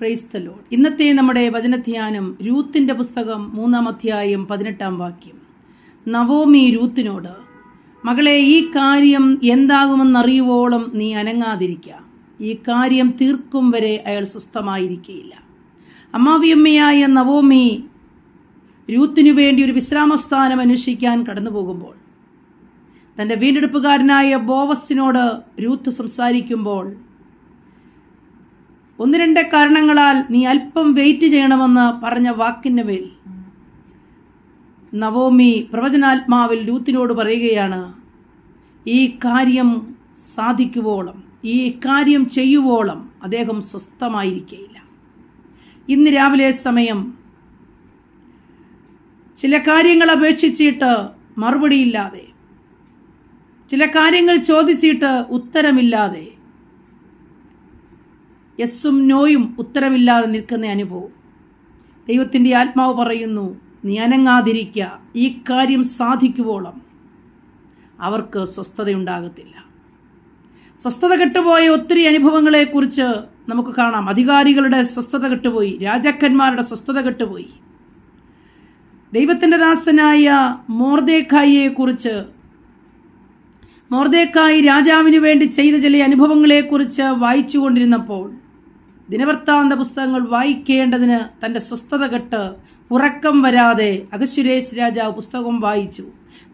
ക്രൈസ്തലോ ഇന്നത്തെ നമ്മുടെ വചനധ്യാനം രൂത്തിന്റെ പുസ്തകം മൂന്നാം അധ്യായം പതിനെട്ടാം വാക്യം. നവോമി രൂത്തിനോട് മകളെ ഈ കാര്യം എന്താകുമെന്നറിയുവോളം നീ അനങ്ങാതിരിക്കുക ഈ കാര്യം തീർക്കും വരെ അയാൾ സ്വസ്ഥമായിരിക്കുകയില്ല അമ്മാവിയമ്മയായ നവോമി രൂത്തിനു വേണ്ടി ഒരു വിശ്രാമസ്ഥാനം അന്വേഷിക്കാൻ കടന്നു പോകുമ്പോൾ തന്റെ വീണ്ടെടുപ്പുകാരനായ ബോവസിനോട് രൂത്ത് സംസാരിക്കുമ്പോൾ ഒന്ന് രണ്ട് കാരണങ്ങളാൽ നീ അല്പം വെയിറ്റ് ചെയ്യണമെന്ന് പറഞ്ഞ വാക്കിന്റെ മേൽ. നവോമി പ്രവചനാത്മാവിൽ ലൂത്തിനോട് പറയുകയാണ് ഈ കാര്യം സാധിക്കുവോളം ഈ കാര്യം ചെയ്യുവോളം അദ്ദേഹം സ്വസ്ഥമായിരിക്കുകയില്ല ഇന്ന് രാവിലെ സമയം ചില കാര്യങ്ങൾ അപേക്ഷിച്ചിട്ട് മറുപടിയില്ലാതെ ചില കാര്യങ്ങൾ ചോദിച്ചിട്ട് ഉത്തരമില്ലാതെ യെസ്സും നോയും ഉത്തരമില്ലാതെ നിൽക്കുന്ന അനുഭവം. ദൈവത്തിന്റെ ആത്മാവ് പറയുന്നു നീ അനങ്ങാതിരിക്കുക ഈ കാര്യം സാധിക്കുവോളം. അവർക്ക് സ്വസ്ഥതയുണ്ടാകത്തില്ല. സ്വസ്ഥത കെട്ടുപോയ ഒത്തിരി അനുഭവങ്ങളെക്കുറിച്ച് നമുക്ക് കാണാം. അധികാരികളുടെ സ്വസ്ഥത കെട്ടുപോയി രാജാക്കന്മാരുടെ സ്വസ്ഥത കെട്ടുപോയി. ദൈവത്തിന്റെ ദാസനായ മോർദേക്കായിയെക്കുറിച്ച് മോർദേക്കായി രാജാവിന് വേണ്ടി ചെയ്ത ചില അനുഭവങ്ങളെക്കുറിച്ച് വായിച്ചു കൊണ്ടിരുന്നപ്പോൾ ദിനവൃത്താന്ത പുസ്തകങ്ങൾ വായിക്കേണ്ടതിന് തന്റെ സ്വസ്ഥത കെട്ട് ഉറക്കം വരാതെ അഗശ്വരേശ് രാജാവ് പുസ്തകം വായിച്ചു.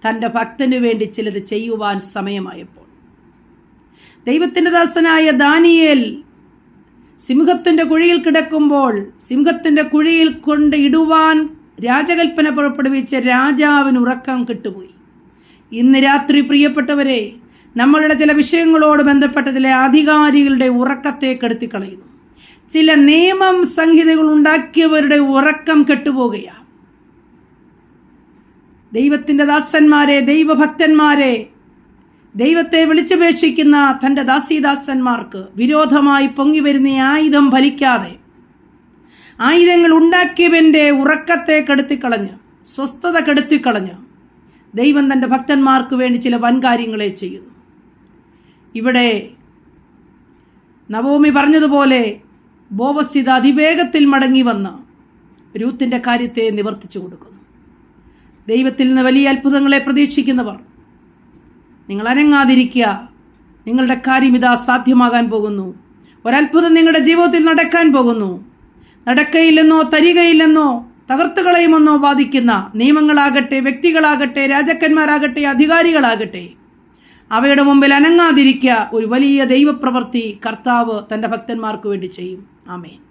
തന്റെ ഭക്തനു വേണ്ടി ചിലത് ചെയ്യുവാൻ സമയമായപ്പോൾ. ദൈവത്തിന്റെ ദാസനായ ദാനിയേൽ സിംഹത്തിന്റെ കുഴിയിൽ കിടക്കുമ്പോൾ സിംഹത്തിന്റെ കുഴിയിൽ കൊണ്ട് ഇടുവാൻ രാജകൽപ്പന പുറപ്പെടുവിച്ച രാജാവിന് ഉറക്കം കിട്ടുപോയി. ഇന്ന് രാത്രി പ്രിയപ്പെട്ടവരെ നമ്മളുടെ ചില വിഷയങ്ങളോട് ബന്ധപ്പെട്ട ചില അധികാരികളുടെ ഉറക്കത്തെ കെടുത്തിക്കളയുന്നു. ചില നിയമം സംഹിതകൾ ഉണ്ടാക്കിയവരുടെ ഉറക്കം കെട്ടുപോകുകയാണ്. ദൈവത്തിന്റെ ദാസന്മാരെ ദൈവഭക്തന്മാരെ ദൈവത്തെ വിളിച്ചപേക്ഷിക്കുന്ന തന്റെ ദാസീദാസന്മാർക്ക് വിരോധമായി പൊങ്ങി വരുന്ന ആയുധം ഫലിക്കാതെ ആയുധങ്ങൾ ഉണ്ടാക്കിയവന്റെ ഉറക്കത്തെ കെടുത്തിക്കളഞ്ഞ് സ്വസ്ഥത കെടുത്തിക്കളഞ്ഞ് ദൈവം തന്റെ ഭക്തന്മാർക്ക് വേണ്ടി ചില വൻകാര്യങ്ങളെ ചെയ്യുന്നു. ഇവിടെ നവോമി പറഞ്ഞതുപോലെ ബോവസ്ഥിത അതിവേഗത്തിൽ മടങ്ങി വന്ന് രൂത്തിന്റെ കാര്യത്തെ നിവർത്തിച്ചു കൊടുക്കുന്നു. ദൈവത്തിൽ നിന്ന് വലിയ അത്ഭുതങ്ങളെ പ്രതീക്ഷിക്കുന്നവർ നിങ്ങൾ അനങ്ങാതിരിക്കുക. നിങ്ങളുടെ കാര്യം ഇതാ സാധ്യമാകാൻ പോകുന്നു. ഒരത്ഭുതം നിങ്ങളുടെ ജീവിതത്തിൽ നടക്കാൻ പോകുന്നു. നടക്കയില്ലെന്നോ തരികയില്ലെന്നോ തകർത്തു കളയുമെന്നോ വാദിക്കുന്ന നിയമങ്ങളാകട്ടെ വ്യക്തികളാകട്ടെ രാജാക്കന്മാരാകട്ടെ അധികാരികളാകട്ടെ അവയുടെ മുമ്പിൽ അനങ്ങാതിരിക്കുക ഒരു വലിയ ദൈവപ്രവൃത്തി കർത്താവ് തന്റെ ഭക്തന്മാർക്ക് വേണ്ടി ചെയ്യും. Amén.